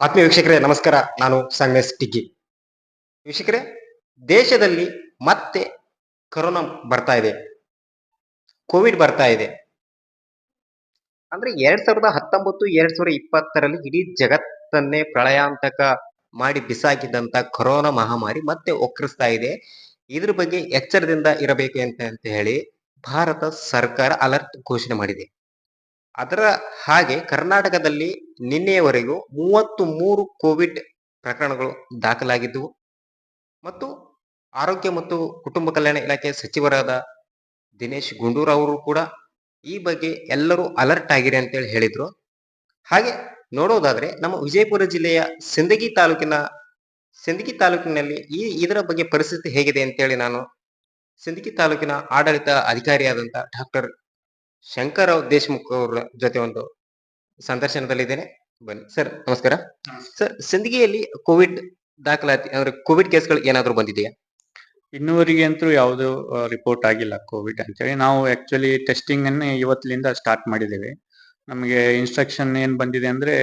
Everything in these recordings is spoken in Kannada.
ಆತ್ಮೀಯ ವೀಕ್ಷಕರೇ, ನಮಸ್ಕಾರ. ನಾನು ಸಂಗಮೇಶ್ ಟಿಗ್ಗಿ. ವೀಕ್ಷಕರೇ, ದೇಶದಲ್ಲಿ ಮತ್ತೆ ಕರೋನಾ ಬರ್ತಾ ಇದೆ. ಕೋವಿಡ್ ಬರ್ತಾ ಇದೆ. ಅಂದ್ರೆ ಎರಡ್ ಸಾವಿರದ ಹತ್ತೊಂಬತ್ತು, ಎರಡ್ ಸಾವಿರದ ಇಪ್ಪತ್ತರಲ್ಲಿ ಇಡೀ ಜಗತ್ತನ್ನೇ ಪ್ರಳಯಾಂತಕ ಮಾಡಿ ಬಿಸಾಕಿದಂತ ಕೊರೋನಾ ಮಹಾಮಾರಿ ಮತ್ತೆ ಒಕ್ಕರಿಸ್ತಾ ಇದೆ. ಇದ್ರ ಬಗ್ಗೆ ಎಚ್ಚರದಿಂದ ಇರಬೇಕು ಅಂತ ಅಂತ ಹೇಳಿ ಭಾರತ ಸರ್ಕಾರ ಅಲರ್ಟ್ ಘೋಷಣೆ ಮಾಡಿದೆ. ಅದರ ಹಾಗೆ ಕರ್ನಾಟಕದಲ್ಲಿ ನಿನ್ನೆಯವರೆಗೂ ಮೂವತ್ತು ಮೂರು ಕೋವಿಡ್ ಪ್ರಕರಣಗಳು ದಾಖಲಾಗಿದ್ದವು. ಮತ್ತು ಆರೋಗ್ಯ ಮತ್ತು ಕುಟುಂಬ ಕಲ್ಯಾಣ ಇಲಾಖೆ ಸಚಿವರಾದ ದಿನೇಶ್ ಗುಂಡೂರಾವ್ ಅವರು ಕೂಡ ಈ ಬಗ್ಗೆ ಎಲ್ಲರೂ ಅಲರ್ಟ್ ಆಗಿರಿ ಅಂತೇಳಿ ಹೇಳಿದ್ರು. ಹಾಗೆ ನೋಡೋದಾದ್ರೆ ನಮ್ಮ ವಿಜಯಪುರ ಜಿಲ್ಲೆಯ ಸಿಂದಗಿ ತಾಲೂಕಿನ, ಸಿಂದಗಿ ತಾಲೂಕಿನಲ್ಲಿ ಈ, ಇದರ ಬಗ್ಗೆ ಪರಿಸ್ಥಿತಿ ಹೇಗಿದೆ ಅಂತೇಳಿ ನಾನು ಸಿಂದಗಿ ತಾಲೂಕಿನ ಆಡಳಿತ ಅಧಿಕಾರಿಯಾದಂಥ ಡಾಕ್ಟರ್ ಶಂಕರರಾವ್ ದೇಶಮುಖ್ ಅವರ ಜೊತೆ ಒಂದು ಸಂದರ್ಶನದಲ್ಲಿದ್ದೇನೆ. ಬನ್ನಿ. ಸರ್ ನಮಸ್ಕಾರ. ಸರ್ ಸಿಂದಗಿಯಲ್ಲಿ ಕೋವಿಡ್ ದಾಖಲಾತಿ ಅಂದ್ರೆ ಕೋವಿಡ್ ಕೇಸ್ಗಳು ಏನಾದರೂ ಬಂದಿದೆಯಾ? ಇನ್ನೂವರೆಗೆ ಅಂತೂ ಯಾವುದು ರಿಪೋರ್ಟ್ ಆಗಿಲ್ಲ ಕೋವಿಡ್ ಅಂತೇಳಿ. ನಾವು ಆಕ್ಚುಲಿ ಟೆಸ್ಟಿಂಗ್ ಅನ್ನೇ ಇವತ್ತಿನಿಂದ ಸ್ಟಾರ್ಟ್ ಮಾಡಿದ್ದೇವೆ. ನಮಗೆ ಇನ್ಸ್ಟ್ರಕ್ಷನ್ ಏನ್ ಬಂದಿದೆ ಅಂದ್ರೆ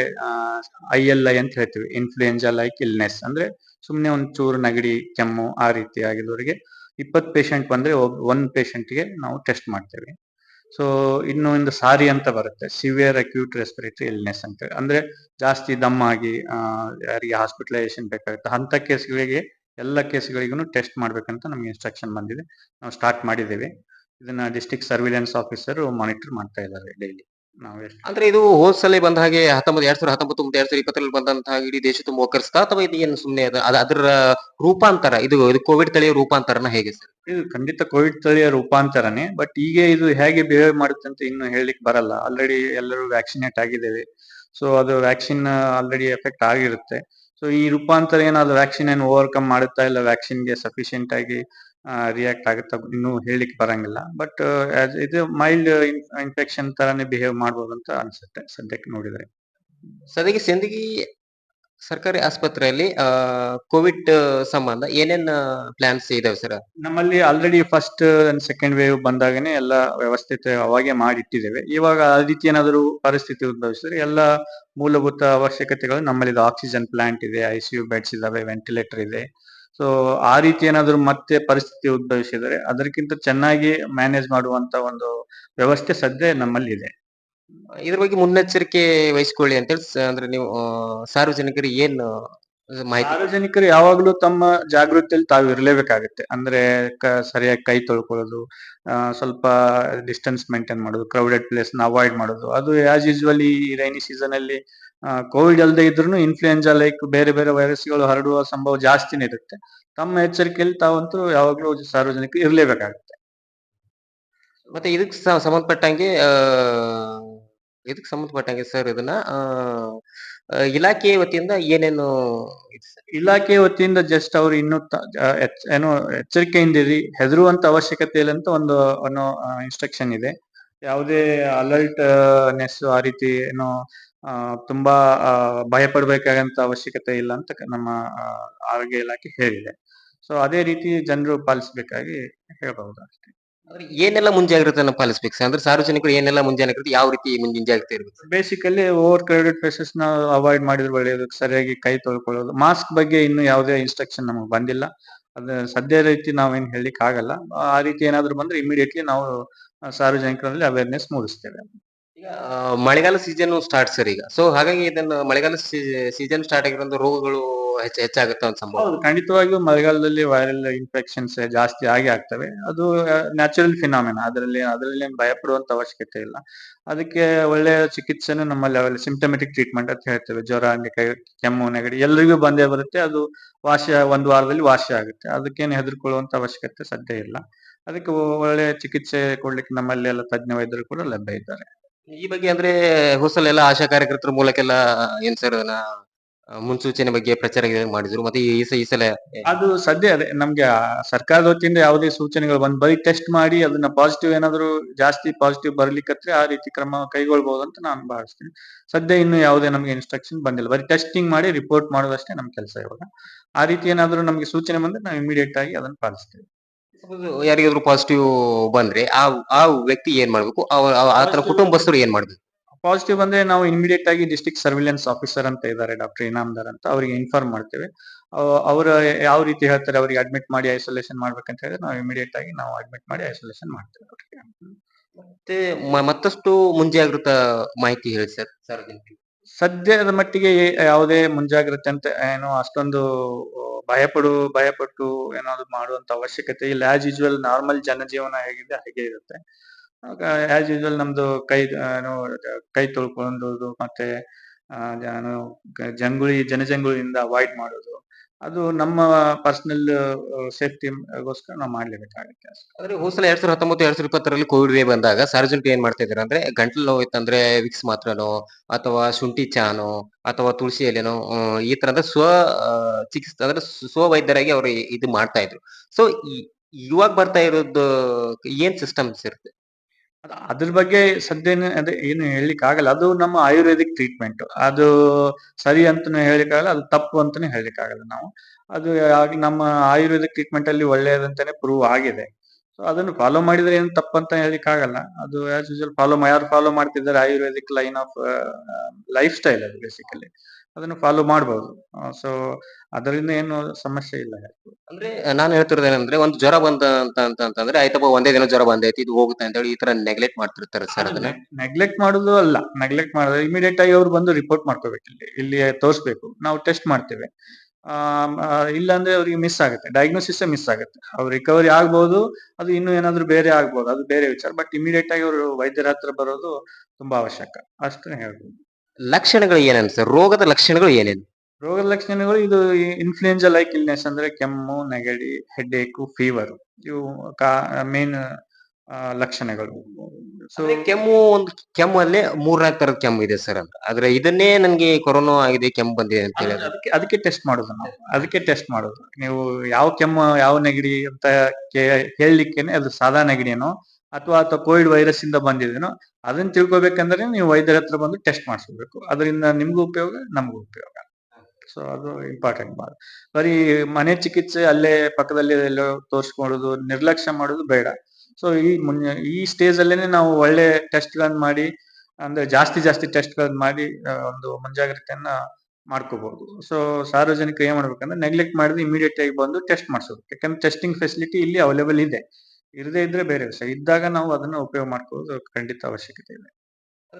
ಐ ಎಲ್ ಐ ಅಂತ ಹೇಳ್ತೀವಿ. ಇನ್ಫ್ಲೂಯೆಂಜಾ ಲೈಕ್ ಇಲ್ನೆಸ್ ಅಂದ್ರೆ ಸುಮ್ಮನೆ ಒಂದು ಚೂರು ನೆಗಡಿ ಕೆಮ್ಮು ಆ ರೀತಿ ಆಗಿರೋರಿಗೆ ಇಪ್ಪತ್ತು ಪೇಷಂಟ್ ಬಂದ್ರೆ ಒಂದ್ಗೆ ನಾವು ಟೆಸ್ಟ್ ಮಾಡ್ತೇವೆ. ಸೊ ಇನ್ನು ಒಂದು ಸಾರಿ ಅಂತ ಬರುತ್ತೆ. ಸಿವಿಯರ್ ಅಕ್ಯೂಟ್ ರೆಸ್ಪಿರೇಟರಿ ಇಲ್ನೆಸ್ ಅಂತ. ಅಂದ್ರೆ ಜಾಸ್ತಿ ದಮ್ಮಾಗಿ ಯಾರಿಗೆ ಹಾಸ್ಪಿಟಲೈಸೇಷನ್ ಬೇಕಾಗುತ್ತೆ, ಅಂತ ಕೇಸ್ಗಳಿಗೆ, ಎಲ್ಲ ಕೇಸ್ಗಳಿಗೂ ಟೆಸ್ಟ್ ಮಾಡ್ಬೇಕಂತ ನಮ್ಗೆ ಇನ್ಸ್ಟ್ರಕ್ಷನ್ ಬಂದಿದೆ. ನಾವು ಸ್ಟಾರ್ಟ್ ಮಾಡಿದ್ದೇವೆ. ಇದನ್ನ ಡಿಸ್ಟಿಕ್ ಸರ್ವಿಲೆನ್ಸ್ ಆಫೀಸರ್ ಮಾನಿಟರ್ ಮಾಡ್ತಾ ಇದ್ದಾರೆ ಡೈಲಿ ಅಂದ್ರೆ ಇದು ಹೋದ್ ಸಲ ಬಂದ ಹಾಗೆ ಹತ್ತೊಂಬತ್ತು ಎರಡ್ ಸಾವಿರ ಹತ್ತೊಂಬತ್ತು ಮತ್ತು ಎರಡ್ ಸಾವಿರ ಇಪ್ಪತ್ತರಲ್ಲಿ ಬಂದಂತಹ ಇಡೀ ದೇಶ ತುಂಬ ಒಕ್ಕರಿಸ್ತಾ ಅಥವಾ ಇದು ಏನು ಸುಮ್ಮನೆ ಅದ ಅದರ ರೂಪಾಂತರ ಇದು ಇದು ಕೋವಿಡ್ ತಳಿಯ ರೂಪಾಂತರನ ಹೇಗೆ ಸರ್? ಇದು ಖಂಡಿತ ಕೋವಿಡ್ ತಳಿಯ ರೂಪಾಂತರನೇ ಬಟ್ ಈಗ ಇದು ಹೇಗೆ ಬಿಹೇವ್ ಮಾಡುತ್ತೆ ಅಂತ ಇನ್ನು ಹೇಳಲಿಕ್ಕೆ ಬರಲ್ಲ. ಆಲ್ರೆಡಿ ಎಲ್ಲರೂ ವ್ಯಾಕ್ಸಿನೇಟ್ ಆಗಿದ್ದೇವೆ. ಸೊ ಅದು ವ್ಯಾಕ್ಸಿನ್ ಆಲ್ರೆಡಿ ಎಫೆಕ್ಟ್ ಆಗಿರುತ್ತೆ. ಸೊ ಈ ರೂಪಾಂತರ ಏನಾದ್ರು ವ್ಯಾಕ್ಸಿನ್ ಏನು ಓವರ್ಕಮ್ ಮಾಡುತ್ತಾ ಇಲ್ಲ ವ್ಯಾಕ್ಸಿನ್ಗೆ ಸಫಿಶಿಯಂಟ್ ಆಗಿ? ರಿಯಾಕ್ಟ್ ಆಗುತ್ತಾ ಇನ್ನು ಹೇಳಲಿಕ್ಕೆ ಬರಂಗಿಲ್ಲ. ಬಟ್ ಇದು ಮೈಲ್ಡ್ ಇನ್ಫೆಕ್ಷನ್ ತರಾನೇ ಬಿಹೇವ್ ಮಾಡಬಹುದು ಅಂತ ಅನ್ಸುತ್ತೆ ಸದ್ಯಕ್ಕೆ ನೋಡಿದ್ರೆ. ಸದ್ಯಕ್ಕೆ ಸಿಂದಗಿ ಸರ್ಕಾರಿ ಆಸ್ಪತ್ರೆಯಲ್ಲಿ ಕೋವಿಡ್ ಸಂಬಂಧ ಏನೇನ್ ಪ್ಲಾನ್ಸ್ ಇದಾವೆ ಸರ್? ನಮ್ಮಲ್ಲಿ ಆಲ್ರೆಡಿ ಫಸ್ಟ್ ಸೆಕೆಂಡ್ ವೇವ್ ಬಂದಾಗನೇ ಎಲ್ಲ ವ್ಯವಸ್ಥಿತ ಅವಾಗೆ ಮಾಡಿಟ್ಟಿದ್ದೇವೆ. ಇವಾಗ ಆ ರೀತಿ ಏನಾದರೂ ಪರಿಸ್ಥಿತಿ ಉದ್ಭವಿಸಿದ್ರೆ ಎಲ್ಲ ಮೂಲಭೂತ ಅವಶ್ಯಕತೆಗಳು ನಮ್ಮಲ್ಲಿ ಆಕ್ಸಿಜನ್ ಪ್ಲಾಂಟ್ ಇದೆ ಐಸಿಯು ಬೆಡ್ಸ್ ಇದಾವೆ ವೆಂಟಿಲೇಟರ್ ಇದೆ. ಸೊ ಆ ರೀತಿ ಏನಾದ್ರು ಮತ್ತೆ ಪರಿಸ್ಥಿತಿ ಉದ್ಭವಿಸಿದರೆ ಅದಕ್ಕಿಂತ ಚೆನ್ನಾಗಿ ಮ್ಯಾನೇಜ್ ಮಾಡುವಂತ ಒಂದು ವ್ಯವಸ್ಥೆ ಸದ್ಯ ನಮ್ಮಲ್ಲಿ ಇದೆ ಇದ್ರ ಬಗ್ಗೆ ಮುನ್ನೆಚ್ಚರಿಕೆ ವಹಿಸಿಕೊಳ್ಳಿ ಅಂತ ಹೇಳಿ ಅಂದ್ರೆ ನೀವು ಸಾರ್ವಜನಿಕರು ಸಾರ್ವಜನಿಕರಿಗೆ ಏನ್ ಸಾರ್ವಜನಿಕರು ಯಾವಾಗ್ಲೂ ತಮ್ಮ ಜಾಗೃತಿಯಲ್ಲಿ ತಾವು ಇರಲೇಬೇಕಾಗುತ್ತೆ. ಅಂದ್ರೆ ಸರಿಯಾಗಿ ಕೈ ತೊಳ್ಕೊಳ್ಳೋದು ಸ್ವಲ್ಪ ಡಿಸ್ಟೆನ್ಸ್ ಮೇಂಟೈನ್ ಮಾಡೋದು ಕ್ರೌಡೆಡ್ ಪ್ಲೇಸ್ನ ಅವಾಯ್ಡ್ ಮಾಡೋದು ಅದು ಆಸ್ ಯೂಶುವಲಿ ಈ ರೈನಿ ಸೀಸನ್ ಅಲ್ಲಿ ಕೋವಿಡ್ ಅಲ್ಲದೆ ಇದ್ರೂ ಇನ್ಫ್ಲೂಯೆನ್ಸಾ ಲೈಕ್ ಬೇರೆ ಬೇರೆ ವೈರಸ್ಗಳು ಹರಡುವ ಸಂಭವ ಜಾಸ್ತಿನೇ ಇರುತ್ತೆ. ತಮ್ಮ ಎಚ್ಚರಿಕೆಯಲ್ಲಿ ತಾವಂತೂ ಯಾವಾಗಲೂ ಸಾರ್ವಜನಿಕರು ಇರಲೇಬೇಕಾಗುತ್ತೆ. ಮತ್ತೆ ಇದಕ್ಕೆ ಸಂಬಂಧಪಟ್ಟಂಗೆ ಇದಕ್ಕೆ ಸಂಬಂಧಪಟ್ಟಂಗೆ ಸರ್ ಇದನ್ನ ಇಲಾಖೆ ವತಿಯಿಂದ ಏನೇನು ಇಲಾಖೆ ವತಿಯಿಂದ ಜಸ್ಟ್ ಅವ್ರು ಇನ್ನು ಏನು ಎಚ್ಚರಿಕೆಯಿಂದ ಇರಿ ಹೆದರುವಂತ ಅವಶ್ಯಕತೆ ಇಲ್ಲ ಅಂತ ಒಂದು ಅನ್ನೋ ಇನ್ಸ್ಟ್ರಕ್ಷನ್ ಇದೆ. ಯಾವುದೇ ಅಲರ್ಟ್ ನೆಸ್ ಆ ರೀತಿ ಏನು ತುಂಬಾ ಭಯಪಡಬೇಕಾದಂತ ಭಯ ಅವಶ್ಯಕತೆ ಇಲ್ಲ ಅಂತ ನಮ್ಮ ಆರೋಗ್ಯ ಇಲಾಖೆ ಹೇಳಿದೆ. ಸೊ ಅದೇ ರೀತಿ ಜನರು ಪಾಲಿಸಬೇಕಾಗಿ ಹೇಳಬಹುದು ಅಷ್ಟೇ ಅಂದ್ರೆ ಏನೆಲ್ಲ ಮುಂಜಾಗ್ರತೆ ಪಾಲಿಸ್ಬೇಕು ಅಂದ್ರೆ ಸಾರ್ವಜನಿಕರು ಏನೆಲ್ಲ ಮುಂಜಾಗ್ರತೆ ಯಾವ ರೀತಿ ಮುಂಜಾಗ್ರತೆ ಇರಬೇಕು ಬೇಸಿಕಲಿ ಓವರ್ ಕ್ರೌಡೆಡ್ ಪ್ಲೇಸಸ್ನ ಅವಾಯ್ಡ್ ಮಾಡಿದ್ರೆ ಒಳ್ಳೆಯದು ಸರಿಯಾಗಿ ಕೈ ತೊಳ್ಕೊಳ್ಳೋದು. ಮಾಸ್ಕ್ ಬಗ್ಗೆ ಇನ್ನು ಯಾವುದೇ ಇನ್ಸ್ಟ್ರಕ್ಷನ್ ನಮಗೆ ಬಂದಿಲ್ಲ. ಅದ ಸದ್ಯ ರೀತಿ ನಾವೇನು ಹೇಳಲಿಕ್ಕೆ ಆಗಲ್ಲ ಆ ರೀತಿ ಏನಾದ್ರು ಬಂದ್ರೆ ಇಮಿಡಿಯೇಟ್ಲಿ ನಾವು ಸಾರ್ವಜನಿಕರಲ್ಲಿ ಅವೇರ್ನೆಸ್ ಮೂಡಿಸ್ತೇವೆ. ಈಗ ಮಳೆಗಾಲ ಸೀಸನ್ ಸ್ಟಾರ್ಟ್ ಸರ್ ಈಗ. ಸೊ ಹಾಗಾಗಿ ಇದನ್ನ ಮಳೆಗಾಲ ಸೀಸನ್ ಸ್ಟಾರ್ಟ್ ಆಗಿರೋ ರೋಗಗಳು ಹೆಚ್ಚ, ಹೆಚ್ಚಾಗುತ್ತೆ ಅಂತ ಸಂಭವ? ಹೌದು, ಖಂಡಿತವಾಗಿಯೂ ಮಳೆಗಾಲದಲ್ಲಿ ವೈರಲ್ ಇನ್ಫೆಕ್ಷನ್ಸ್ ಜಾಸ್ತಿ ಆಗಿ ಆಗ್ತವೆ. ಅದು ನ್ಯಾಚುರಲ್ ಫಿನಾಮಿನ ಅದರಲ್ಲಿ ಅದರಲ್ಲಿ ಭಯ ಪಡುವಂತ ಅವಶ್ಯಕತೆ ಇಲ್ಲ. ಅದಕ್ಕೆ ಒಳ್ಳೆಯ ಚಿಕಿತ್ಸೆನು ನಮ್ಮಲ್ಲಿ ಅವೆಲ್ಲ ಸಿಂಪ್ಟಮೆಟಿಕ್ ಟ್ರೀಟ್ಮೆಂಟ್ ಅಂತ ಹೇಳ್ತೇವೆ. ಜ್ವರ ಕೆಮ್ಮು, ನೆಗಡಿ ಎಲ್ರಿಗೂ ಬಂದೇ ಬರುತ್ತೆ. ಅದು ವಾಸಿ ಒಂದು ವಾರದಲ್ಲಿ ವಾಸಿ ಆಗುತ್ತೆ. ಅದಕ್ಕೇನು ಹೆದರ್ಕೊಳ್ಳುವಂತ ಅವಶ್ಯಕತೆ ಸದ್ಯ ಇಲ್ಲ. ಅದಕ್ಕೆ ಒಳ್ಳೆಯ ಚಿಕಿತ್ಸೆ ಕೊಡ್ಲಿಕ್ಕೆ ನಮ್ಮಲ್ಲಿ ಎಲ್ಲ ತಜ್ಞ ವೈದ್ಯರು ಕೂಡ ಲಭ್ಯ ಇದ್ದಾರೆ. ಈ ಬಗ್ಗೆ ಅಂದ್ರೆ ಹೊಸಲ್ ಎಲ್ಲ ಆಶಾ ಕಾರ್ಯಕರ್ತರ ಮೂಲಕೆಲ್ಲ ಏನ್ ಸರ್ ಮುನ್ಸೂಚನೆ ಬಗ್ಗೆ ಪ್ರಚಾರ ಮಾಡಿದ್ರು. ಮತ್ತೆ ಈ ಸ- ಈ ಸಲ ಅದು ಸದ್ಯ ಅದೇ, ನಮ್ಗೆ ಆ, ಸರ್ಕಾರದ ವತಿಯಿಂದ ಯಾವುದೇ ಸೂಚನೆಗಳು ಬಂದ್, ಬರೀ ಟೆಸ್ಟ್ ಮಾಡಿ ಅದನ್ನ ಪಾಸಿಟಿವ್ ಏನಾದ್ರು ಜಾಸ್ತಿ ಪಾಸಿಟಿವ್ ಬರ್ಲಿಕ್ಕತ್ರೆ ಆ ರೀತಿ ಕ್ರಮ ಕೈಗೊಳ್ಬಹುದು ಅಂತ ನಾನು ಭಾವಿಸ್ತೀನಿ. ಸದ್ಯ ಇನ್ನು ಯಾವುದೇ ನಮ್ಗೆ ಇನ್ಸ್ಟ್ರಕ್ಷನ್ ಬಂದಿಲ್ಲ. ಬರೀ ಟೆಸ್ಟಿಂಗ್ ಮಾಡಿ ರಿಪೋರ್ಟ್ ಮಾಡೋದಷ್ಟೇ ನಮ್ ಕೆಲಸ ಇವಾಗ. ಆ ರೀತಿ ಏನಾದ್ರು ನಮ್ಗೆ ಸೂಚನೆ ಬಂದ್ರೆ ನಾವು ಇಮಿಡಿಯೇಟ್ ಆಗಿ ಅದನ್ನ ಪಾಲಿಸ್ತೇವೆ. ಯಾರಿಗಾದ್ರೂ ಪಾಸಿಟಿವ್ ಬಂದ್ರೆ ಆ ಆ ವ್ಯಕ್ತಿ ಏನ್ ಮಾಡ್ಬೇಕು? ಅವ- ಅವ- ಆತನ ಕುಟುಂಬಸ್ಥರು ಏನ್ ಮಾಡ್ಬೇಕು? ಪಾಸಿಟಿವ್ ಬಂದ್ರೆ ನಾವು ಇಮಿಡಿಯೇಟ್ ಆಗಿ ಡಿಸ್ಟ್ರಿಕ್ಟ್ ಸರ್ವಿಲೆನ್ಸ್ ಆಫೀಸರ್ ಅಂತ ಇದ್ದಾರೆ ಡಾಕ್ಟರ್ ಇನಾಮ್ದಾರ್ ಅಂತ. ಅವರಿಗೆ ಇನ್ಫಾರ್ಮ್ ಮಾಡ್ತೇವೆ. ಅವರ ಯಾವ ರೀತಿ ಹೇಳ್ತಾರೆ? ಅವರಿಗೆ ಅಡ್ಮಿಟ್ ಮಾಡಿ ಐಸೋಲೇಷನ್ ಮಾಡ್ಬೇಕಂತ ಹೇಳಿದ್ರೆ ನಾವು ಇಮಿಡಿಯೇಟ್ ಆಗಿ ನಾವು ಅಡ್ಮಿಟ್ ಮಾಡಿ ಐಸೋಲೇಷನ್ ಮಾಡ್ತೇವೆ ಅವ್ರಿಗೆ. ಮತ್ತೆ ಮ- ಮತ್ತಷ್ಟು ಮುಂಜಾಗ್ರತಾ ಮಾಹಿತಿ ಹೇಳಿ ಸರ್ ಸಾರ್ವಜನಿಕರಿಗೆ ಸದ್ಯದ ಮಟ್ಟಿಗೆ ಯಾವುದೇ ಮುಂಜಾಗ್ರತೆ ಅಂತ ಏನು ಅಷ್ಟೊಂದು ಭಯಪಡು, ಭಯಪಟ್ಟು ಏನಾದ್ರು ಮಾಡುವಂತ ಅವಶ್ಯಕತೆ ಇಲ್ಲ. ಆಸ್ ಯೂಶುವಲ್ ನಾರ್ಮಲ್ ಜನಜೀವನ ಹೇಗಿದೆ, ಹಾಗೆ ಇರುತ್ತೆ. ಆಸ್ ಯೂಶುವಲ್ ನಮ್ದು ಕೈ ಕೈ ತೊಳ್ಕೊಳ್ಳೋದು ಮತ್ತೆ ಜಂಗುಳಿ, ಜನಜಂಗುಳಿಯಿಂದ ಅವಾಯ್ಡ್ ಮಾಡೋದು ಅದು ನಮ್ಮ ಪರ್ಸನಲ್ ಸೇಫ್ಟಿಗೋಸ್ಕರ ನಾವು ಮಾಡ್ಲೇಬೇಕಾಗುತ್ತೆ ಅಷ್ಟೇ. ಅಂದ್ರೆ ಹೋದ್ ಸಲ ಎರಡ್ ಸಾವಿರದ ಹತ್ತೊಂಬತ್ತು, ಎರಡ್ ಸಾವಿರದ ಇಪ್ಪತ್ತರಲ್ಲಿ ಕೋವಿಡ್ ವೇವ್ ಬಂದಾಗ ಸಾರ್ವಜನಿಕರು ಏನ್ ಮಾಡ್ತಾ ಇದ್ರು ಅಂದ್ರೆ ಗಂಟಲು ಇತ್ತಂದ್ರೆ ವಿಕ್ಸ್ ಮಾತ್ರನೋ ಅಥವಾ ಶುಂಠಿ ಚಾನೋ ಅಥವಾ ತುಳಸಿ ಎಲೆನೋ ಈ ತರದ ಸ್ವ ಚಿಕಿತ್ಸೆ ಅಂದ್ರೆ ಸ್ವ- ವೈದ್ಯರಾಗಿ ಅವರು ಇದು ಮಾಡ್ತಾ ಇದ್ರು ಸೊ ಇವಾಗ ಬರ್ತಾ ಇರೋದು ಏನ್ ಸಿಸ್ಟಮ್ಸ್ ಇರುತ್ತೆ ಅದ್ರ ಬಗ್ಗೆ ಸದ್ಯ ಅದೇ ಏನು ಹೇಳಲಿಕ್ಕೆ ಆಗಲ್ಲ. ಅದು ನಮ್ಮ ಆಯುರ್ವೇದಿಕ್ ಟ್ರೀಟ್ಮೆಂಟ್ ಅದು ಸರಿ ಅಂತಾನು ಹೇಳಲಿಕ್ಕಾಗಲ್ಲ ಅದು ತಪ್ಪು ಅಂತಾನು ಹೇಳಲಿಕ್ಕಾಗಲ್ಲ ನಾವು. ಅದು ನಮ್ಮ ಆಯುರ್ವೇದಿಕ್ ಟ್ರೀಟ್ಮೆಂಟ್ ಅಲ್ಲಿ ಒಳ್ಳೆಯದಂತಾನೆ ಪ್ರೂವ್ ಆಗಿದೆ. ಸೊ ಅದನ್ನು ಫಾಲೋ ಮಾಡಿದ್ರೆ ಏನು ತಪ್ಪಂತ ಹೇಳಲಿಕ್ಕೆ ಆಗಲ್ಲ. ಅದು ಆಸ್ ಯೂಶಲ್ ಫಾಲೋ ಯಾರು ಫಾಲೋ ಮಾಡ್ತಿದ್ದಾರೆ ayurvedic line of lifestyle ಅದು ಬೇಸಿಕಲಿ ಅದನ್ನು ಫಾಲೋ ಮಾಡಬಹುದು ಸೊ ಅದರಿಂದ ಏನು ಸಮಸ್ಯೆ ಇಲ್ಲ. ಅಂದ್ರೆ ನಾನು ಹೇಳ್ತಿರೋದೇನಂದ್ರೆ ಒಂದು ಜ್ವರ ಬಂದ ಅಂತ ಅಂತ ಅಂತಂದ್ರೆ ಆಯ್ತಪ್ಪ ಒಂದೇ ದಿನ ಜ್ವರ ಬಂದೈತಿ ಇದು ಹೋಗುತ್ತೆ ಅಂತ ಹೇಳಿ ಈ ತರ ನೆಗ್ಲೆಕ್ಟ್ ಮಾಡ್ತಿರ್ತಾರೆ ಸರ್ ಅದನ್ನ? ನೆಗ್ಲೆಕ್ಟ್ ಮಾಡೋದು ಅಲ್ಲ. ನೆಗ್ಲೆಕ್ಟ್ ಮಾಡೋದು ಇಮಿಡಿಯೇಟ್ ಆಗಿ ಅವ್ರು ಬಂದು ರಿಪೋರ್ಟ್ ಮಾಡ್ಕೋಬೇಕು ಇಲ್ಲಿ. ಇಲ್ಲಿ ತೋರಿಸ್ಬೇಕು. ನಾವು ಟೆಸ್ಟ್ ಮಾಡ್ತೇವೆ. ಇಲ್ಲ ಅಂದ್ರೆ ಅವ್ರಿಗೆ ಮಿಸ್ ಆಗುತ್ತೆ. ಡಯಾಗ್ನೋಸಿಸ್ ಮಿಸ್ ಆಗುತ್ತೆ. ಅವ್ರು ರಿಕವರಿ ಆಗ್ಬೋದು ಅದು ಇನ್ನು ಏನಾದ್ರು ಬೇರೆ ಆಗ್ಬೋದು ಅದು ಬೇರೆ ವಿಚಾರ. ಬಟ್ ಇಮಿಡಿಯೇಟ್ ಆಗಿ ಅವರು ವೈದ್ಯರ ಹತ್ರ ಬರೋದು ತುಂಬಾ ಅವಶ್ಯಕ. ಅಷ್ಟೇ ಹೇಳ್ಬೋದು. ಲಕ್ಷಣಗಳು ಏನೇನು ಸರ್? ರೋಗದ ಲಕ್ಷಣಗಳು ಏನೇನು? ರೋಗದ ಲಕ್ಷಣಗಳು ಇದು ಇನ್ಫ್ಲೂಯೆನ್ಸ ಲೈಕ್ ಇಲ್ನೆಸ್ ಅಂದ್ರೆ ಕೆಮ್ಮು ನೆಗಡಿ ಹೆಡ್ ಏಕು ಫೀವರ್ ಇವು ಮೇನ್ ಲಕ್ಷಣಗಳು. ಸೊ ಕೆಮ್ಮು ಒಂದು ಕೆಮ್ಮಲ್ಲಿ ಮೂರ್ನಾಲ್ಕು ತರದ ಕೆಮ್ಮು ಇದೆ ಸರ್ ಅಂತ. ಆದ್ರೆ ಇದನ್ನೇ ನನಗೆ ಕೊರೋನಾ ಆಗಿದೆ ಕೆಮ್ಮು ಬಂದಿದೆ ಅಂತ ಹೇಳಿ ಅದಕ್ಕೆ ಅದಕ್ಕೆ ಟೆಸ್ಟ್ ಮಾಡೋದು ನಾವು. ಅದಕ್ಕೆ ಟೆಸ್ಟ್ ಮಾಡೋದು. ನೀವು ಯಾವ ಕೆಮ್ಮು ಯಾವ ನೆಗಡಿ ಅಂತ ಕೇ- ಹೇಳಲಿಕ್ಕೇನೆ ಅದು ಸಾದಾ ನೆಗಡಿನೋ ಅಥವಾ ಅಥವಾ ಕೋವಿಡ್ ವೈರಸ್ ಇಂದ ಬಂದಿದೇನೋ ಅದನ್ನ ತಿಳ್ಕೊಬೇಕಂದ್ರೆ ನೀವು ವೈದ್ಯರ ಹತ್ರ ಬಂದು ಟೆಸ್ಟ್ ಮಾಡಿಸ್ಬೇಕು ಅದರಿಂದ ನಿಮ್ಗೂ ಉಪಯೋಗ, ನಮಗೂ ಉಪಯೋಗ. ಸೊ ಅದು ಇಂಪಾರ್ಟೆಂಟ್ ಬಾಳ ಬರೀ ಮನೆ ಚಿಕಿತ್ಸೆ ಅಲ್ಲೇ ಪಕ್ಕದಲ್ಲಿ ಎಲ್ಲೋ ತೋರಿಸ್ಕೊಳ್ಳೋದು, ನಿರ್ಲಕ್ಷ್ಯ ಮಾಡೋದು ಬೇಡ. ಸೊ ಈ ಮುನ್ನ ಈ ಸ್ಟೇಜ್ ಅಲ್ಲೇನೆ ನಾವು ಒಳ್ಳೆ ಟೆಸ್ಟ್ ಗಳನ್ನ ಮಾಡಿ, ಅಂದ್ರೆ ಜಾಸ್ತಿ ಜಾಸ್ತಿ ಟೆಸ್ಟ್ ಗಳನ್ನ ಮಾಡಿ ಒಂದು ಮುಂಜಾಗ್ರತೆಯನ್ನ ಮಾಡ್ಕೋಬಹುದು. ಸೊ ಸಾರ್ವಜನಿಕ ಏನ್ ಮಾಡ್ಬೇಕಂದ್ರೆ ನೆಗ್ಲೆಕ್ಟ್ ಮಾಡಿದ್ರೆ ಇಮಿಡಿಯೇಟ್ ಆಗಿ ಬಂದು ಟೆಸ್ಟ್ ಮಾಡಿಸೋದು. ಯಾಕಂದ್ರೆ ಟೆಸ್ಟಿಂಗ್ ಫೆಸಿಲಿಟಿ ಇಲ್ಲಿ ಅವೈಲೇಬಲ್ ಇದೆ. ಇರದೇ ಇದ್ರೆ ಬೇರೆ ವಿಷಯ. ಇದ್ದಾಗ ನಾವು ಅದನ್ನ ಉಪಯೋಗ ಮಾಡ್ಕೊಳ್ಳೋದು ಖಂಡಿತ ಅವಶ್ಯಕತೆ ಇದೆ.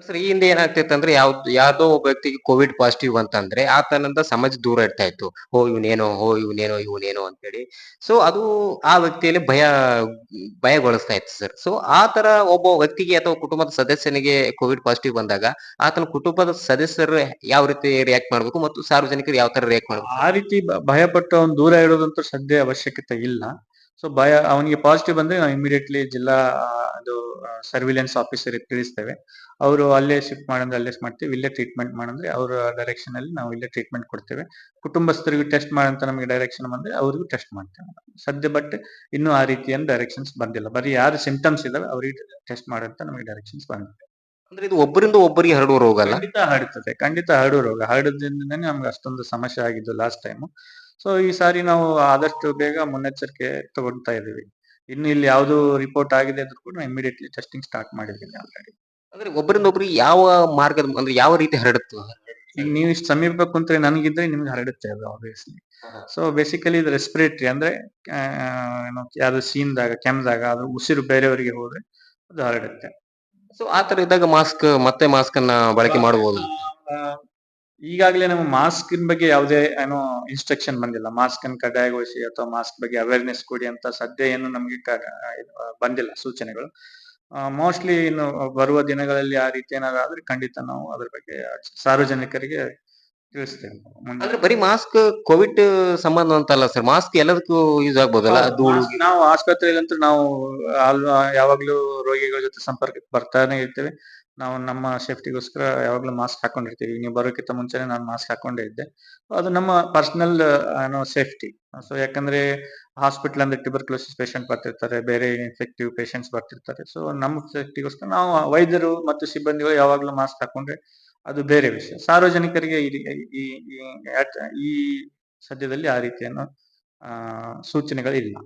ಸರ್ ಈ ಹಿಂದೆ ಏನಾಗ್ತಿತ್ತು ಅಂದ್ರೆ ಯಾವ್ದು ಯಾವ್ದೋ ಒಬ್ಬ ವ್ಯಕ್ತಿಗೆ ಕೋವಿಡ್ ಪಾಸಿಟಿವ್ ಅಂತಂದ್ರೆ ಆತನಿಂದ ಸಮಾಜ ದೂರ ಇರ್ತಾ ಇತ್ತು. ಓ ಇವನೇನೋ ಹೋ ಇವನೇನೋ ಇವನೇನೋ ಅಂತೇಳಿ. ಸೊ ಅದು ಆ ವ್ಯಕ್ತಿಯಲ್ಲಿ ಭಯ ಭಯಗೊಳಿಸ್ತಾ ಇತ್ತು ಸರ್. ಸೊ ಆ ತರ ಒಬ್ಬ ವ್ಯಕ್ತಿಗೆ ಅಥವಾ ಕುಟುಂಬದ ಸದಸ್ಯನಿಗೆ ಕೋವಿಡ್ ಪಾಸಿಟಿವ್ ಬಂದಾಗ ಆತನ ಕುಟುಂಬದ ಸದಸ್ಯರು ಯಾವ ರೀತಿ ರಿಯಾಕ್ಟ್ ಮಾಡ್ಬೇಕು ಮತ್ತು ಸಾರ್ವಜನಿಕರು ಯಾವ ತರ ರಿಯಾಕ್ಟ್ ಮಾಡ್ಬೇಕು? ಆ ರೀತಿ ಭಯಪಟ್ಟು ಅವ್ನು ದೂರ ಇಡೋದಂತೂ ಸದ್ಯ ಅವಶ್ಯಕತೆ ಇಲ್ಲ. ಸೊ ಭಯ ಅವನಿಗೆ ಪಾಸಿಟಿವ್ ಬಂದ್ರೆ ನಾವು ಇಮಿಡಿಯೇಟ್ಲಿ ಜಿಲ್ಲಾ ಅದು ಸರ್ವಿಲೆನ್ಸ್ ಆಫೀಸರ್ ತಿಳಿಸ್ತೇವೆ. ಅವರು ಅಲ್ಲೇ ಶಿಫ್ಟ್ ಮಾಡಂದ್ರೆ ಅಲ್ಲೇ ಮಾಡ್ತೀವಿ ಇಲ್ಲೇ ಟ್ರೀಟ್ಮೆಂಟ್ ಮಾಡಂದ್ರೆ ಅವರ ಡೈರೆಕ್ಷನ್ ಅಲ್ಲಿ ನಾವು ಇಲ್ಲೇ ಟ್ರೀಟ್ಮೆಂಟ್ ಕೊಡ್ತೇವೆ. ಕುಟುಂಬಸ್ಥರಿಗೂ ಟೆಸ್ಟ್ ಮಾಡಂತ ನಮಗೆ ಡೈರೆಕ್ಷನ್ ಬಂದ್ರೆ ಅವ್ರಿಗೂ ಟೆಸ್ಟ್ ಮಾಡ್ತೇವೆ. ಸದ್ಯ ಬಟ್ ಇನ್ನೂ ಆ ರೀತಿಯ ಡೈರೆಕ್ಷನ್ಸ್ ಬಂದಿಲ್ಲ. ಬರೀ ಯಾರು ಸಿಂಪ್ಟಮ್ಸ್ ಇದಾವೆ ಅವ್ರಿಗೆ ಟೆಸ್ಟ್ ಮಾಡಂತ ನಮಗೆ ಡೈರೆಕ್ಷನ್ಸ್ ಬಂದಿದೆ. ಅಂದ್ರೆ ಇದು ಒಬ್ಬರಿಂದ ಒಬ್ಬರಿಗೆ ಹರಡುವ ರೋಗ ಅಲ್ಲ? ಖಂಡಿತ ಹರಡ್ತದೆ ಖಂಡಿತ ಹರಡುವ ರೋಗ. ಹರಡೋದ್ರಿಂದನೇ ನಮ್ಗೆ ಅಷ್ಟೊಂದು ಸಮಸ್ಯೆ ಆಗಿದ್ದು ಲಾಸ್ಟ್ ಟೈಮ್ ಸೊ ಈ ಸಾರಿ ನಾವು ಆದಷ್ಟು ಬೇಗ ಮುನ್ನೆಚ್ಚರಿಕೆ ತಗೊಳ್ತಾ ಇದೀವಿ ಇನ್ನು ಇಲ್ಲಿ ಯಾವ್ದು ರಿಪೋರ್ಟ್ ಆಗಿದೆ ಅಂದ್ರೂ ಕೂಡ ಇಮಿಡಿಯೇಟ್ಲಿ ಟೆಸ್ಟಿಂಗ್ ಸ್ಟಾರ್ಟ್ ಮಾಡಿದ್ದೀವಿ ಆಲ್ರೆಡಿ ಅಂದ್ರೆ ಒಬ್ಬರಿಂದ ಒಬ್ರಿಗೆ ಯಾವ ಮಾರ್ಗದ ಅಂದ್ರೆ ಯಾವ ರೀತಿ ಹರಡುತ್ತೆ? ಈಗ ನೀವು ಇಷ್ಟು ಸಮೀಪ ಕುಂತ್ರೆ ನನಗಿದ್ರೆ ನಿಮ್ಗೆ ಹರಡುತ್ತೆ ಅದು ಆಬ್ವಿಯಸ್ಲಿ ಸೊ ಬೇಸಿಕಲಿ ಇದು ರೆಸ್ಪಿರೇಟರಿ ಅಂದ್ರೆ ಏನು ಯಾವ್ದು ಸೀನ್ದಾಗ ಕೆಮ್ದಾಗ ಅದು ಉಸಿರು ಬೇರೆಯವರಿಗೆ ಹೋದ್ರೆ ಅದು ಹರಡುತ್ತೆ. ಸೊ ಆ ತರ ಇದ್ದಾಗ ಮಾಸ್ಕ್ ಮತ್ತೆ ಮಾಸ್ಕ್ ಅನ್ನ ಬಳಕೆ ಮಾಡಬಹುದು ಈಗಾಗಲೇ ನಮ್ಮ ಮಾಸ್ಕ್ ಬಗ್ಗೆ ಯಾವುದೇ ಏನೋ ಇನ್ಸ್ಟ್ರಕ್ಷನ್ ಬಂದಿಲ್ಲ. ಮಾಸ್ಕ್ ಅನ್ನು ಕಡ್ಡಾಯಗೊಳಿಸಿ ಅಥವಾ ಮಾಸ್ಕ್ ಬಗ್ಗೆ ಅವೇರ್ನೆಸ್ ಕೊಡಿ ಅಂತ ಸದ್ಯ ಏನು ನಮಗೆ ಬಂದಿಲ್ಲ ಸೂಚನೆಗಳು. ಮೋಸ್ಟ್ಲಿ ಇನ್ನು ಬರುವ ದಿನಗಳಲ್ಲಿ ಆ ರೀತಿ ಏನಾದ್ರು ಆದ್ರೆ ಖಂಡಿತ ನಾವು ಅದ್ರ ಬಗ್ಗೆ ಸಾರ್ವಜನಿಕರಿಗೆ ತಿಳಿಸ್ತೇವೆ. ಅಂದ್ರೆ ಬರೀ ಮಾಸ್ಕ್ ಕೋವಿಡ್ ಸಂಬಂಧ ಅಂತ ಅಲ್ಲ ಸರ್ ಮಾಸ್ಕ್ ಎಲ್ಲದಕ್ಕೂ ಯೂಸ್ ಆಗ್ಬೋದಲ್ಲ? ನಾವು ಆಸ್ಪತ್ರೆಯಲ್ಲಂತೂ ನಾವು ಯಾವಾಗ್ಲೂ ರೋಗಿಗಳ ಜೊತೆ ಸಂಪರ್ಕಕ್ಕೆ ಬರ್ತಾನೆ ಇರ್ತೇವೆ. ನಾವು ನಮ್ಮ ಸೇಫ್ಟಿಗೋಸ್ಕರ ಯಾವಾಗ್ಲೂ ಮಾಸ್ಕ್ ಹಾಕೊಂಡಿರ್ತೀವಿ. ನೀವು ಬರೋಕ್ಕಿಂತ ಮುಂಚೆನೆ ನಾನು ಮಾಸ್ಕ್ ಹಾಕೊಂಡೇ ಇದ್ದೆ. ಅದು ನಮ್ಮ ಪರ್ಸನಲ್ ಏನೋ ಸೇಫ್ಟಿ. ಸೊ, ಯಾಕಂದ್ರೆ ಹಾಸ್ಪಿಟಲ್ ಅಂದ್ರೆ ಟ್ಯೂಬರ್ಕ್ಲೋಸಿಸ್ ಪೇಷಂಟ್ ಬರ್ತಿರ್ತಾರೆ, ಬೇರೆ ಇನ್ಫೆಕ್ಟಿವ್ ಪೇಷಂಟ್ಸ್ ಬರ್ತಿರ್ತಾರೆ. ಸೊ, ನಮ್ಮ ಸೇಫ್ಟಿಗೋಸ್ಕರ ನಾವು ವೈದ್ಯರು ಮತ್ತು ಸಿಬ್ಬಂದಿಗಳು ಯಾವಾಗ್ಲೂ ಮಾಸ್ಕ್ ಹಾಕೊಂಡ್ರೆ ಅದು ಬೇರೆ ವಿಷಯ. ಸಾರ್ವಜನಿಕರಿಗೆ ಈ ಈ ಸದ್ಯದಲ್ಲಿ ಆ ರೀತಿಯನ್ನು ಸೂಚನೆಗಳಿಲ್ಲ.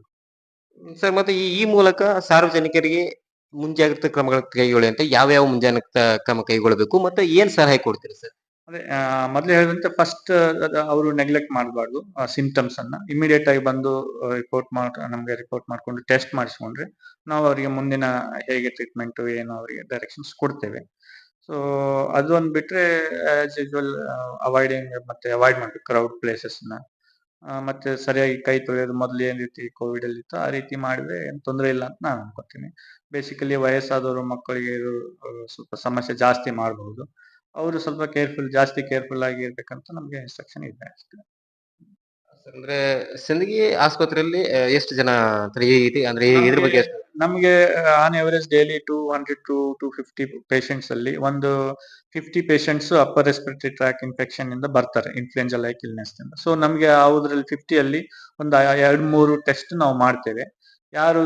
ಸರ್, ಮತ್ತೆ ಈ ಮೂಲಕ ಸಾರ್ವಜನಿಕರಿಗೆ ಮುಂಜಾಗ್ರತಾ ಕ್ರಮಗಳ ಕೈಗೊಳ್ಳಿ ಅಂತ ಯಾವ ಯಾವ ಮುಂಜಾಗ್ರತಾ ಕ್ರಮ ಕೈಗೊಳ್ಳಬೇಕು ಮತ್ತೆ ಏನ್ ಸಲಹೆ ಕೊಡ್ತೀರಿ ಸರ್? ಅದೇ ಮೊದಲೇ ಹೇಳಿದಂತೆ ಫಸ್ಟ್ ಅವರು ನೆಗ್ಲೆಕ್ಟ್ ಮಾಡಬಾರ್ದು ಸಿಂಪ್ಟಮ್ಸ್ ಅನ್ನ. ಇಮಿಡಿಯೇಟ್ ಆಗಿ ಬಂದು ರಿಪೋರ್ಟ್ ಮಾಡ್, ನಮ್ಗೆ ರಿಪೋರ್ಟ್ ಮಾಡ್ಕೊಂಡು ಟೆಸ್ಟ್ ಮಾಡಿಸ್ಕೊಂಡ್ರೆ ನಾವು ಅವರಿಗೆ ಮುಂದಿನ ಹೇಗೆ ಟ್ರೀಟ್ಮೆಂಟ್ ಏನು ಅವರಿಗೆ ಡೈರೆಕ್ಷನ್ಸ್ ಕೊಡ್ತೇವೆ. ಸೊ ಅದೊಂದು ಬಿಟ್ರೆ ಆಸ್ ಯೂಶುವಲ್ ಅವಾಯ್ಡಿಂಗ್ ಮತ್ತೆ ಅವಾಯ್ಡ್ ಮಾಡ್ಬೇಕು ಕ್ರೌಡ್ ಪ್ಲೇಸಸ್ನ ಮತ್ತೆ ಸರಿಯಾಗಿ ಕೈ ತೊಳೆಯೋದು ಮೊದಲು ಏನ್ ರೀತಿ ಕೋವಿಡ್ ಅಲ್ಲಿ ಇತ್ತು ಆ ರೀತಿ ಮಾಡಿದ್ರೆ ಏನು ತೊಂದರೆ ಇಲ್ಲ ಅಂತ ನಾನು ಅನ್ಕೋತೀನಿ. ಬೇಸಿಕಲಿ ವಯಸ್ಸಾದವರು ಮಕ್ಕಳಿಗೆ ಇದು ಸ್ವಲ್ಪ ಸಮಸ್ಯೆ ಜಾಸ್ತಿ ಮಾಡಬಹುದು ಅವರು ಸ್ವಲ್ಪ ಕೇರ್ಫುಲ್ ಜಾಸ್ತಿ ಕೇರ್ಫುಲ್ ಆಗಿ ಇರ್ಬೇಕಂತ ನಮ್ಗೆ ಇನ್ಸ್ಟ್ರಕ್ಷನ್ ಇದೆ ಅಷ್ಟೇ. ಅಂದ್ರೆ ಸಿಂದಗಿ ಆಸ್ಪತ್ರೆಯಲ್ಲಿ ಎಷ್ಟು ಜನ ಅಂದ್ರೆ ಈ ರೀತಿ ಅಂದ್ರೆ ಇದರ ಇದ್ರ ಬಗ್ಗೆ ಎಷ್ಟು- ನಮಗೆ on average daily two hundred to two fifty patients ಅಲ್ಲಿ ಒಂದು fifty patients upper respiratory tract infection ಇಂದ ಬರ್ತಾರೆ ಇನ್ಫ್ಲೂಯೆನ್ಸಾ ಲೈಕ್ ಇಲ್ನೆಸ್ ಇಂದ. ಸೊ ನಮಗೆ ಫಿಫ್ಟಿ ಅಲ್ಲಿ ಒಂದು ಎರಡು, ಮೂರು ಟೆಸ್ಟ್ ನಾವು ಮಾಡ್ತೇವೆ. ಯಾರು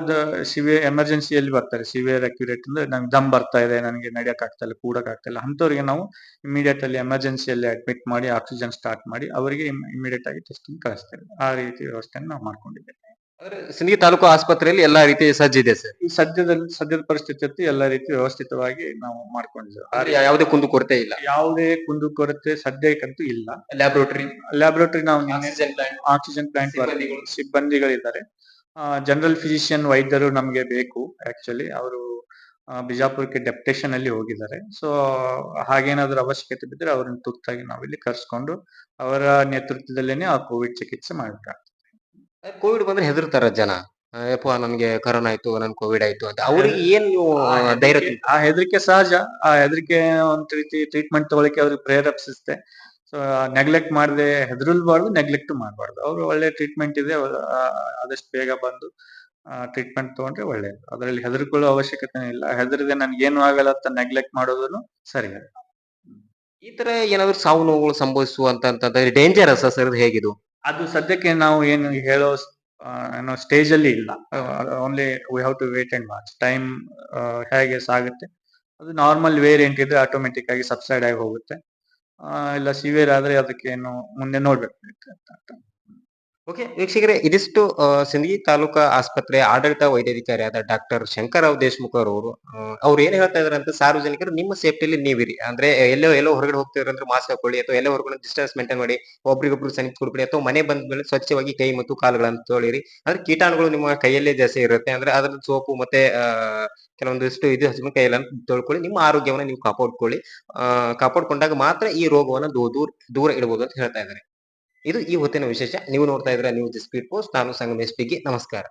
ಸಿವಿಯರ್ ಎಮರ್ಜೆನ್ಸಿಯಲ್ಲಿ ಬರ್ತಾರೆ ಸಿವಿಯರ್ ಅಕ್ಯುರೇಟ್ ಅಂದ್ರೆ ನಂಗೆ ದಮ್ ಬರ್ತಾ ಇದೆ, ನನಗೆ ನಡೆಯಕ್ ಆಗ್ತಾ ಇಲ್ಲ, ಕೂಡಕ್ ಆಗ್ತಾ ಇಲ್ಲ ಅಂತವ್ರಿಗೆ ನಾವು ಇಮಿಡಿಯೇಟ್ ಅಲ್ಲಿ ಎಮರ್ಜೆನ್ಸಿಯಲ್ಲಿ ಅಡ್ಮಿಟ್ ಮಾಡಿ ಆಕ್ಸಿಜನ್ ಸ್ಟಾರ್ಟ್ ಮಾಡಿ, ಅವರಿಗೆ ಇಮಿಡಿಯೇಟ್ ಆಗಿ ಟೆಸ್ಟಿಂಗ್ ಕಳಿಸ್ತೇವೆ. ಆ ರೀತಿ ವ್ಯವಸ್ಥೆಯನ್ನು ನಾವು ಮಾಡ್ಕೊಂಡಿದ್ದೇವೆ. ಅಂದ್ರೆ ಸಿಂದಗಿ ತಾಲೂಕು ಆಸ್ಪತ್ರೆಯಲ್ಲಿ ಎಲ್ಲಾ ರೀತಿ ಸಜ್ಜಿದೆ ಸರ್. ಈ ಸದ್ಯದಲ್ಲಿ ಸದ್ಯದ ಪರಿಸ್ಥಿತಿ ಎಲ್ಲ ರೀತಿ ವ್ಯವಸ್ಥಿತವಾಗಿ ನಾವು ಮಾಡ್ಕೊಂಡಿದ್ದೇವೆ. ಆ ರೀತಿ ಯಾವುದೇ ಕುಂದು ಕೊರತೆ ಇಲ್ಲ. ಯಾವುದೇ ಕುಂದು ಕೊರತೆ ಸದ್ಯಕ್ಕಂತೂ ಇಲ್ಲ. ಲ್ಯಾಬೋರೇಟರಿ ಲ್ಯಾಬೊರೇಟರಿ ನಾವು ನಿನ್ನೆ ಆಕ್ಸಿಜನ್ ಪ್ಲಾಂಟ್. ಸಿಬ್ಬಂದಿಗಳಿದ್ದಾರೆ. ಜನರಲ್ ಫಿಸಿಷಿಯನ್ ವೈದ್ಯರು ನಮಗೆ ಬೇಕು ಆಕ್ಚುಲಿ ಅವರು ಬಿಜಾಪುರಕ್ಕೆ ಡೆಪ್ಟೇಷನ್ ಅಲ್ಲಿ ಹೋಗಿದ್ದಾರೆ. ಸೊ ಹಾಗೇನಾದ್ರೂ ಅವಶ್ಯಕತೆ ಬಿದ್ದರೆ ಅವ್ರನ್ನ ತುರ್ತಾಗಿ ನಾವಿಲ್ಲಿ ಕರ್ಸ್ಕೊಂಡು ಅವರ ನೇತೃತ್ವದಲ್ಲೇನೆ ಆ ಕೋವಿಡ್ ಚಿಕಿತ್ಸೆ ಮಾಡಬೇಕಾಗ್ತದೆ ಕೋವಿಡ್ ಬಂದ್ರೆ ಹೆದರ್ತಾರ ಜನ. ಯಪ್ಪ ನನ್ಗೆ ಕರೋನಾ ಆಯ್ತು ನನ್ ಕೋವಿಡ್ ಆಯ್ತು ಅಂತ. ಅವ್ರಿಗೆ ಏನ್ ನೀವು ಧೈರ್ಯ ತುಂಬ- ಆ ಹೆದರಿಕೆ ಸಹಜ. ಆ ಹೆದರಿಕೆ ಒಂದ್ ರೀತಿ ಟ್ರೀಟ್ಮೆಂಟ್ ತಗೊಳಕ್ಕೆ ಅವ್ರಿಗೆ ಪ್ರೇರೇಪಿಸುತ್ತೆ ಸೊ ನೆಗ್ಲೆಕ್ಟ್ ಮಾಡದೆ ಹೆದರಲ್ಬಾರ್ದು ನೆಗ್ಲೆಕ್ಟ್ ಮಾಡಬಾರ್ದು. ಅವ್ರು ಒಳ್ಳೆ ಟ್ರೀಟ್ಮೆಂಟ್ ಇದೆ ಅವ್ರು, ಆ, ಆದಷ್ಟು ಬೇಗ ಬಂದು ಟ್ರೀಟ್ಮೆಂಟ್ ತಗೊಂಡ್ರೆ ಒಳ್ಳೇದು. ಅದರಲ್ಲಿ ಹೆದರ್ಕೊಳ್ಳೋ ಅವಶ್ಯಕತೆ ಇಲ್ಲ. ಹೆದರದೆ ನನ್ಗೆ ಏನು ಆಗಲ್ಲ ಅಂತ ನೆಗ್ಲೆಕ್ಟ್ ಮಾಡೋದನ್ನು ಸರಿ. ಈ ತರ ಏನಾದ್ರು ಸಾವು ನೋವುಗಳು ಸಂಭವಿಸುವಂತ ಡೇಂಜರಸ್ ಸರ್ ಇದು ಹೇಗಿದು? ಅದು ಸದ್ಯಕ್ಕೆ ನಾವು ಏನು ಹೇಳೋ ಏನೋ ಸ್ಟೇಜ್ ಅಲ್ಲಿ ಇಲ್ಲ only we have to wait and watch time ಹೇಗೆ ಸಾಗುತ್ತೆ, ಅದು ನಾರ್ಮಲ್ ವೇರಿಯಂಟ್ ಇದ್ರೆ ಆಟೋಮೆಟಿಕ್ ಆಗಿ ಸಬ್ಸೈಡ್ ಆಗಿ ಹೋಗುತ್ತೆ. ಇಲ್ಲ ಸಿವಿಯರ್ ಆದ್ರೆ ಅದಕ್ಕೆ ಏನು ಮುಂದೆ ನೋಡ್ಬೇಕು ಓಕೆ, ವೀಕ್ಷಕರೇ, ಇದಿಷ್ಟು ಸಿಂದಗಿ ತಾಲೂಕಾ ಆಸ್ಪತ್ರೆ ಆಡಳಿತ ವೈದ್ಯಾಧಿಕಾರಿಯಾದ ಡಾಕ್ಟರ್ ಶಂಕರರಾವ್ ದೇಶ್ಮುಖ್ ಅವರು ಅವ್ರು ಏನ್ ಹೇಳ್ತಾ ಇದಾರೆ ಅಂತ ಸಾರ್ವಜನಿಕರು ನಿಮ್ಮ ಸೇಫ್ಟಿಲಿ ನೀವಿರಿ. ಅಂದ್ರೆ ಎಲ್ಲೋ ಎಲ್ಲೋ ಹೊರಗಡೆ ಹೋಗ್ತಿದ್ರೆ ಮಾಸ್ಕ್ ಹಾಕೊಳ್ಳಿ, ಅಥವಾ ಎಲ್ಲೋ ಹೊರಗಡೆ ಡಿಸ್ಟೆನ್ಸ್ ಮೇಂಟೈನ್ ಮಾಡಿ, ಒಬ್ರಿಗೊಬ್ರು ಸನಿಪ್ ಕೊಡ್ಬೇಡಿ, ಅಥವಾ ಮನೆ ಬಂದ ಮೇಲೆ ಸ್ವಚ್ಛವಾಗಿ ಕೈ ಮತ್ತು ಕಾಲುಗಳನ್ನು ತೊಳಿರಿ ಅಂದ್ರೆ ಕೀಟಾಣುಗಳು ನಿಮ್ಮ ಕೈಯಲ್ಲೇ ಜಾಸ್ತಿ ಇರುತ್ತೆ. ಅಂದ್ರೆ ಅದ್ರ ಸೋಪು ಮತ್ತೆ ಕೆಲವೊಂದಿಷ್ಟು ಇದು ಹಚ್ಕೊಂಡು ಕೈಯೆಲ್ಲ ತೊಳ್ಕೊಳ್ಳಿ, ನಿಮ್ಮ ಆರೋಗ್ಯವನ್ನ ನೀವು ಕಾಪಾಡ್ಕೊಳ್ಳಿ. ಕಾಪಾಡ್ಕೊಂಡಾಗ ಮಾತ್ರ ಈ ರೋಗವನ್ನ ದೂರ ದೂರ ಇಡಬಹುದು ಅಂತ ಹೇಳ್ತಾ ಇದ್ದಾರೆ ಇದು ಈ ಹೊತ್ತಿನ ವಿಶೇಷ. ನೀವು ನೋಡ್ತಾ ಇದ್ರೆ ನೀವು ಸ್ಪೀಡ್ ಪೋಸ್ಟ್. ನಾನು ಸಂಗಮೇಶ್ ಬಿಗಿ ನಮಸ್ಕಾರ.